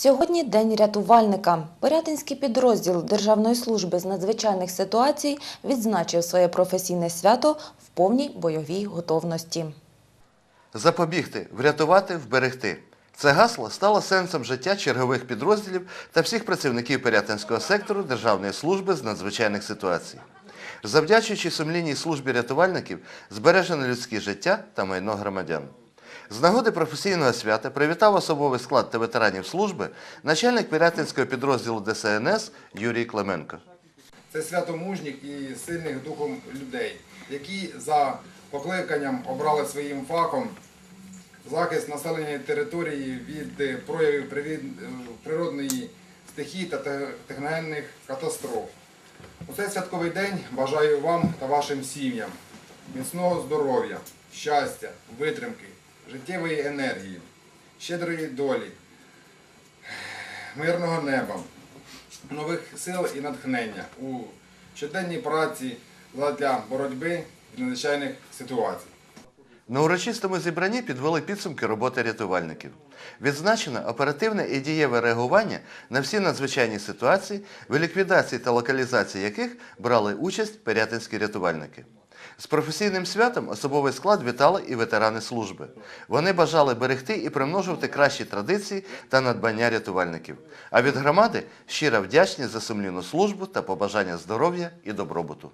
Сьогодні День рятувальника. Порятинський підрозділ Державної служби з надзвичайних ситуацій відзначив своє професійне свято в повній бойовій готовності. Запобігти, врятувати, вберегти. Це гасло стало сенсом життя чергових підрозділів та всіх працівників Пирятинського сектору Державної служби з надзвичайних ситуацій. Завдячуючи сумлінній службі рятувальників, збережено людське життя та майно громадян. З нагоди професійного свята привітав особовий склад та ветеранів служби начальник Пирятинського підрозділу ДСНС Юрій Клименко. Це свято мужніх і сильних духом людей, які за покликанням обрали своїм фахом захист населеної території від е, проявів е, природної стихії та те- техногенних катастроф. У цей святковий день бажаю вам та вашим сім'ям міцного здоров'я, щастя, витримки, життєвої енергії, щедрої долі, мирного неба, нових сил і натхнення у щоденній праці для боротьби в надзвичайних ситуацій. На урочистому зібранні підвели підсумки роботи рятувальників. Відзначено оперативне і дієве реагування на всі надзвичайні ситуації, в ліквідації та локалізації яких брали участь пирятинські рятувальники. З професійним святом особовий склад вітали і ветерани служби. Вони бажали берегти і примножувати кращі традиції та надбання рятувальників. А від громади щира вдячність за сумлінну службу та побажання здоров'я і добробуту.